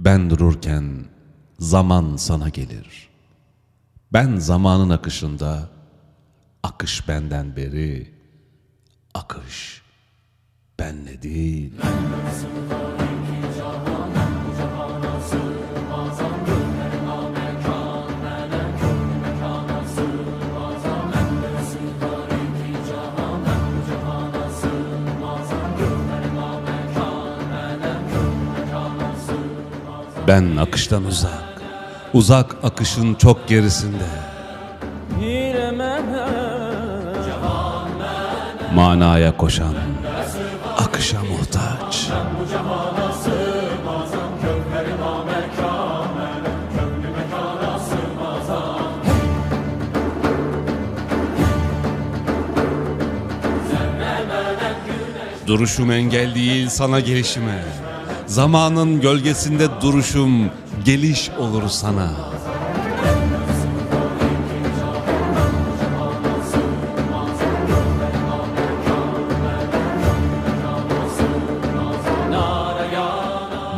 Ben dururken zaman sana gelir. Ben zamanın akışında, akış benden beri, akış benle değil. Ben akıştan uzak, uzak akışın çok gerisinde. Manaya koşan, akışa muhtaç. Duruşum engel değil sana gelişime. Zamanın gölgesinde duruşum geliş olur sana.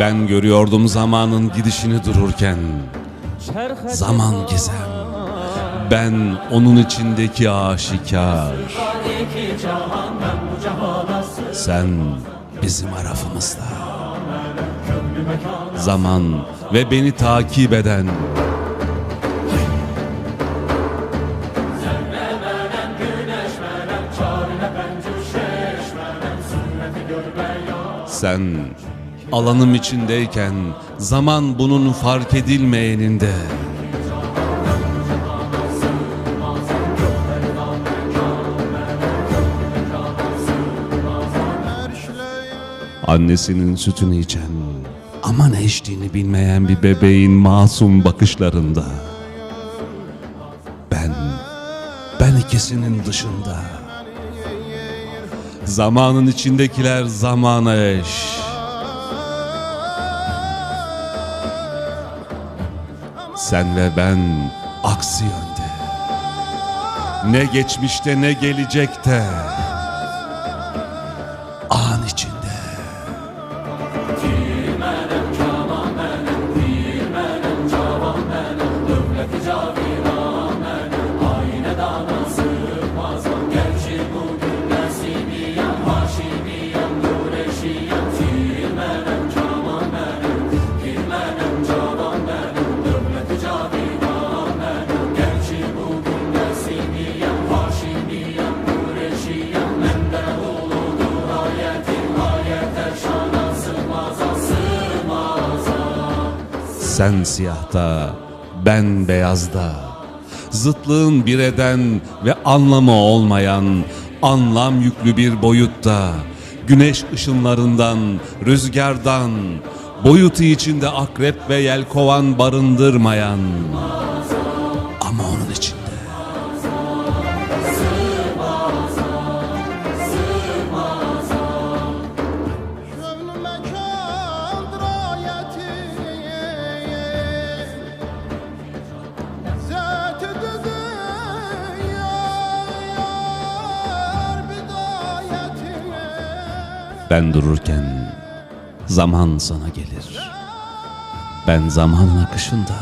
Ben görüyordum zamanın gidişini dururken. Zaman gizem. Ben onun içindeki aşikar. Sen bizim arafımızda. Zaman ve beni takip eden. Sen alanım içindeyken zaman bunun fark edilmeyeninde. Annesinin sütünü içen ama ne içtiğini bilmeyen bir bebeğin masum bakışlarında. Ben, ben ikisinin dışında. Zamanın içindekiler zamana eş. Sen ve ben aksi yönde. Ne geçmişte ne gelecekte. Sen siyahta, ben beyazda. Zıtlığın bir eden ve anlamı olmayan, anlam yüklü bir boyutta. Güneş ışınlarından, rüzgardan, boyutu içinde akrep ve yelkovan barındırmayan. Ben dururken zaman sana gelir. Ben zamanın akışında,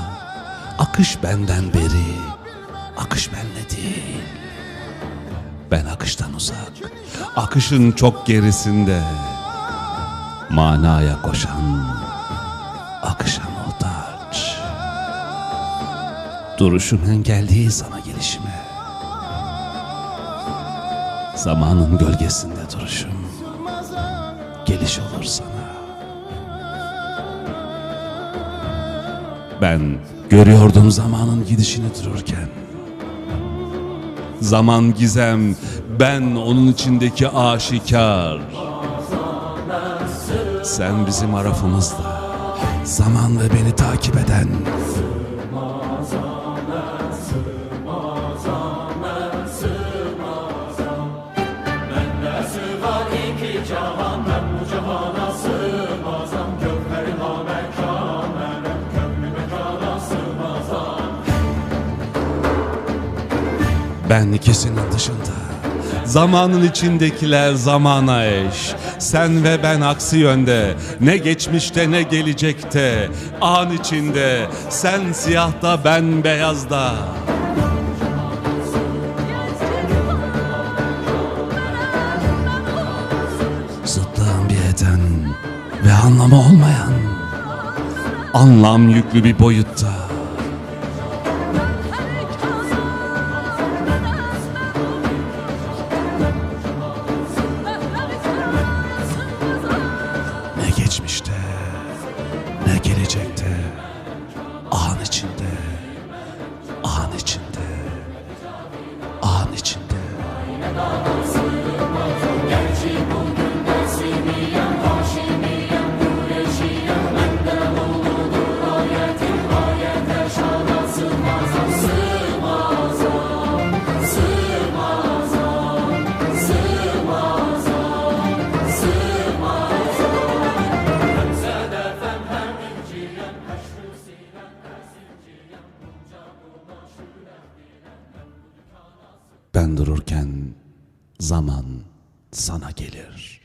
akış benden beri, akış benle değil. Ben akıştan uzak, akışın çok gerisinde. Manaya koşan, akışa muhtaç. Duruşun engel değil sana gelişime. Zamanın gölgesinde duruşum geliş olur sana. Ben görüyordum zamanın gidişini dururken. Zaman gizem, ben onun içindeki aşikar. Sen bizim arafımızda, zaman ve beni takip eden. Ben ikisinin dışında. Zamanın içindekiler zamana eş. Sen ve ben aksi yönde Ne geçmişte ne gelecekte An içinde Sen siyahta ben beyazda Zıtlığın bir eden Ve anlamı olmayan Anlam yüklü bir boyutta Lord. Ben dururken zaman sana gelir.